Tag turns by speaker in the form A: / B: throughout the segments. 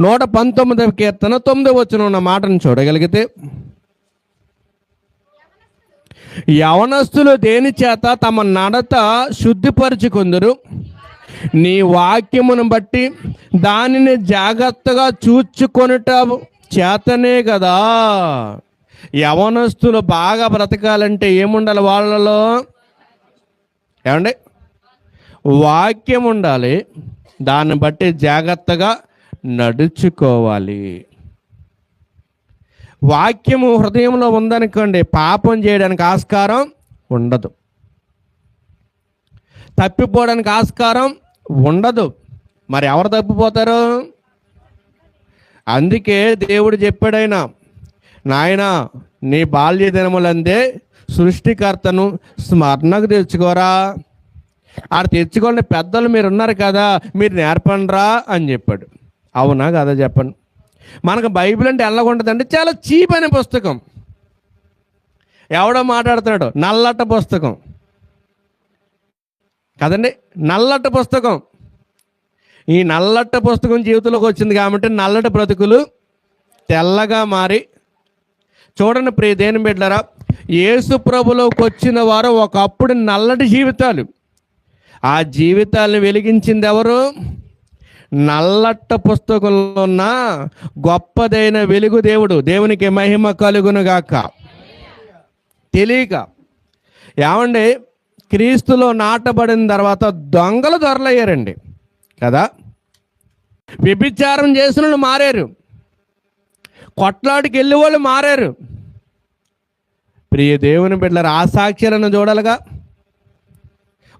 A: నూట పంతొమ్మిదవ కీర్తన తొమ్మిదవ వచ్చిన ఉన్న మాటను చూడగలిగితే యవనస్తులు దేని చేత తమ నడత శుద్ధిపరుచుకుందరు? నీ వాక్యమును బట్టి దానిని జాగ్రత్తగా చూచుకొనుట చేతనే కదా యవనస్తులు బాగా బ్రతకాలంటే ఏముండాలి వాళ్ళలో? ఏమండి? వాక్యం ఉండాలి. దాన్ని బట్టి జాగ్రత్తగా నడుచుకోవాలి. వాక్యము హృదయంలో ఉందనుకోండి పాపం చేయడానికి ఆస్కారం ఉండదు. తప్పిపోవడానికి ఆస్కారం ఉండదు. మరి ఎవరు తప్పిపోతారు? అందుకే దేవుడు చెప్పాడైనా నాయన నీ బాల్య దినములందే సృష్టికర్తను స్మరణకు తెచ్చుకోరా. ఆడ తెచ్చుకోండి పెద్దలు మీరు ఉన్నారు కదా మీరు నేర్పండిరా అని చెప్పాడు. అవునా కదా చెప్పండి. మనకు బైబిల్ అంటే ఎలాగుంటుందంటే చాలా చీప్ అనే పుస్తకం. ఎవడో మాట్లాడుతున్నాడు. నల్లట పుస్తకం. కదండి? నల్లట పుస్తకం. ఈ నల్లట పుస్తకం జీవితంలోకి వచ్చింది కాబట్టి నల్లటి బ్రతుకులు తెల్లగా మారి చూడండి ప్రియ దేని బిడ్డరా యేసు ప్రభులోకి వచ్చిన వారు ఒకప్పుడు నల్లటి జీవితాలు. ఆ జీవితాలను వెలిగించింది ఎవరు? నల్లట్ట పుస్తకంలో ఉన్న గొప్పదైన వెలుగు దేవుడు దేవునికి మహిమ కలుగునుగాక. తెలియక. ఏమండి? క్రీస్తులో నాటబడిన తర్వాత దొంగలు దొరలయ్యారండి. కదా? వ్యభిచారం చేసిన వాళ్ళు మారారు. కొట్లాడికి వెళ్ళి వాళ్ళు మారారు. ప్రియ దేవుని బిడ్డల ఆ సాక్ష్యాలను చూడాలిగా.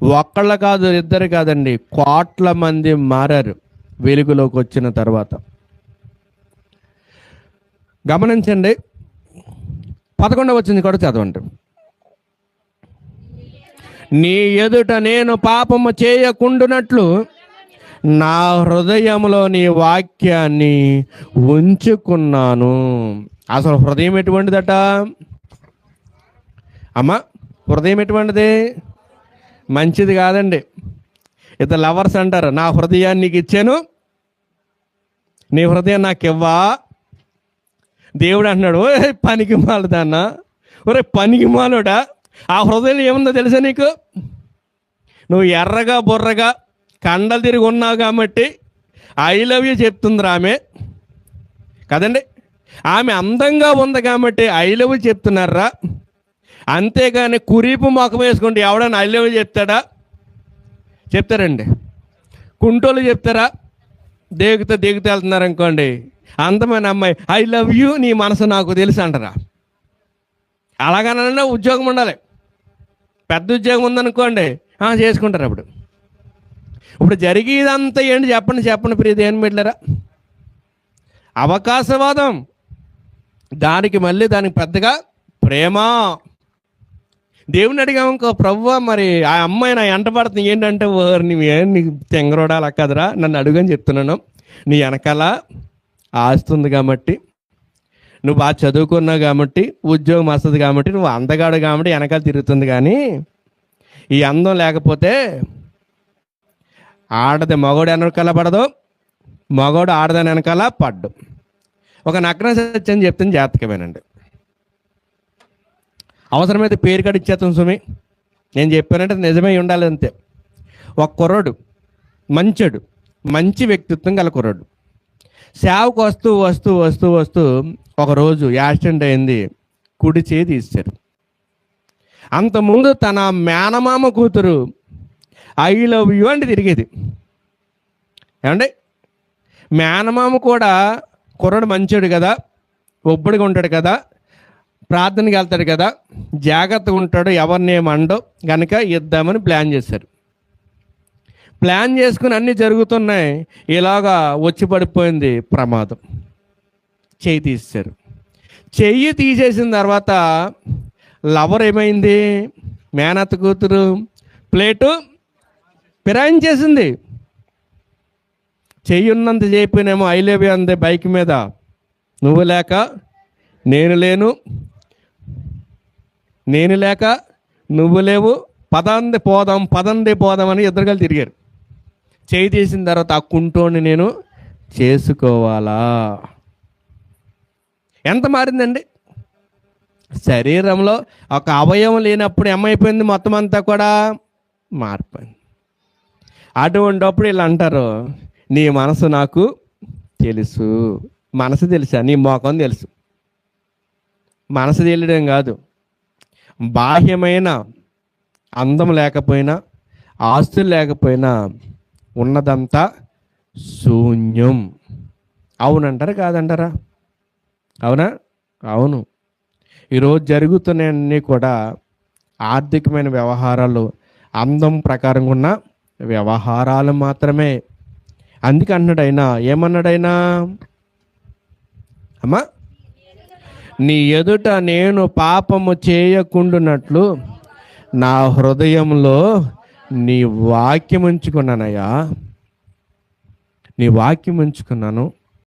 A: ఒక్కళ్ళ కాదు ఇద్దరు కాదండి. కోట్ల మంది మారారు. వెలుగులోకి వచ్చిన తర్వాత. గమనించండి పదకొండవ వచ్చింది కూడా చదవండి. నీ ఎదుట నేను పాపము చేయకుండునట్లు నా హృదయంలో నీ వాక్యాన్ని ఉంచుకున్నాను. అసలు హృదయం ఎటువంటిదట? అమ్మా హృదయం ఎటువంటిది? మంచిది కాదండి. ఇతర లవర్స్ అంటారు నా హృదయాన్ని నీకు ఇచ్చాను నీ హృదయం నాకు ఇవ్వా దేవుడు అంటున్నాడు ఓ పనికి మాలదాన్న ఒరే పనికి మాలోడా? ఆ హృదయం ఏముందో తెలుసా నీకు? నువ్వు ఎర్రగా బుర్రగా కండలు తిరిగి ఉన్నావు కాబట్టి ఐ లవ్ యూ చెప్తుంది ఆమె. కదండి? ఆమె అందంగా ఉంది కాబట్టి ఐ లవ్ చెప్తున్నారా? అంతేగాని కురీపు మొఖం వేసుకుంటే ఎవడన్నా ఐ లవ్ చెప్తాడా? చెప్తారండి. కుంటోళ్ళు చెప్తారా? దేగుతా దిగుతూ వెళ్తున్నారు అనుకోండి. అందమైన అమ్మాయి ఐ లవ్ యూ నీ మనసు నాకు తెలుసు అంటారా? అలాగనన్నా ఉద్యోగం ఉండాలి. పెద్ద ఉద్యోగం ఉందనుకోండి చేసుకుంటారు అప్పుడు. ఇప్పుడు జరిగేదంతా ఏంటి చెప్పండి చెప్పండి ప్రియ దేని బిడ్డరా అవకాశవాదం. దానికి మళ్ళీ దానికి పెద్దగా ప్రేమ. దేవుని అడిగాము ఇంకో ప్రవ్వ మరి ఆ అమ్మాయి నా ఎంట పడుతుంది. ఏంటంటే ఓర్ నీ నీకు అలా కదరా. నన్ను అడుగని చెప్తున్నాను. నీ వెనకాల ఆస్తుంది కాబట్టి నువ్వు బాగా చదువుకున్నావు కాబట్టి ఉద్యోగం వస్తుంది కాబట్టి నువ్వు అందగాడు కాబట్టి వెనకాల తిరుగుతుంది కానీ ఈ అందం లేకపోతే ఆడది మగోడు వెనకాల పడదు మగోడు ఆడదాని వెనకాల పడ్డు. ఒక నగ్న సత్యం చెప్తుంది జాతకమేనండి. అవసరమైతే పేరు కాడ ఇచ్చేస్తాం సుమి నేను చెప్పానంటే నిజమే ఉండాలి అంతే. ఒక కుర్రాడు మంచోడు మంచి వ్యక్తిత్వం గల కుర్రాడు. సేవకు వస్తూ వస్తూ వస్తూ వస్తూ ఒకరోజు యాక్సిడెంట్ అయింది. కుడి చేయి తీశారు. అంతకుముందు తన మేనమామ కూతురు ఐ లవ్ యూ అంటే తిరిగేది. ఏమండి? మేనమామ కూడా కుర్రాడు మంచోడు కదా ఒబ్బడిగా ఉంటాడు కదా ప్రార్థనకి వెళ్తాడు కదా జాగ్రత్తగా ఉంటాడు ఎవరిని ఏమండో కనుక ఇద్దామని ప్లాన్ చేశారు. ప్లాన్ చేసుకుని అన్నీ జరుగుతున్నాయి ఇలాగా వచ్చి పడిపోయింది ప్రమాదం. చెయ్యి తీశారు చెయ్యి తీసేసిన తర్వాత లవర్ ఏమైంది? మేనత్త కూతురు ప్లేటు ఫిరాయించేసింది చెయ్యి ఉన్నంత చేయిపోయినేమో ఐలేవి అంది బైక్ మీద. నువ్వు లేక నేను లేను నేను లేక నువ్వు లేవు పదంది పోదాం పదంది పోదాం అని ఇద్దరు కలిసి తిరిగారు. చేయి తీసిన తర్వాత ఆ కుంటోని నేను చేసుకోవాలా? ఎంత మారిందండి? శరీరంలో ఒక అవయవం లేనప్పుడు ఏమైపోయింది? మొత్తం అంతా కూడా మారిపోయింది. అటువంటిప్పుడు ఇలా అంటారు నీ మనసు నాకు తెలుసు. మనసు తెలుసా? నీ మోకం తెలుసు. మనసు తెలియడం కాదు. బాహ్యమైన అందం లేకపోయినా ఆస్తులు లేకపోయినా ఉన్నదంతా శూన్యం. అవునంటారా కాదంటారా? అవునా? అవును. ఈరోజు జరుగుతున్నాయన్నీ కూడా ఆర్థికమైన వ్యవహారాలు అందం ప్రకారంగా ఉన్న వ్యవహారాలు మాత్రమే. అందుకే అన్నాడైనా ఏమన్నాడైనా? అమ్మా నీ ఎదుట నేను పాపము చేయకుండునట్లు నా హృదయంలో నీ వాక్యం ఉంచుకున్నానయ్యా నీ వాక్యం ఉంచుకున్నాను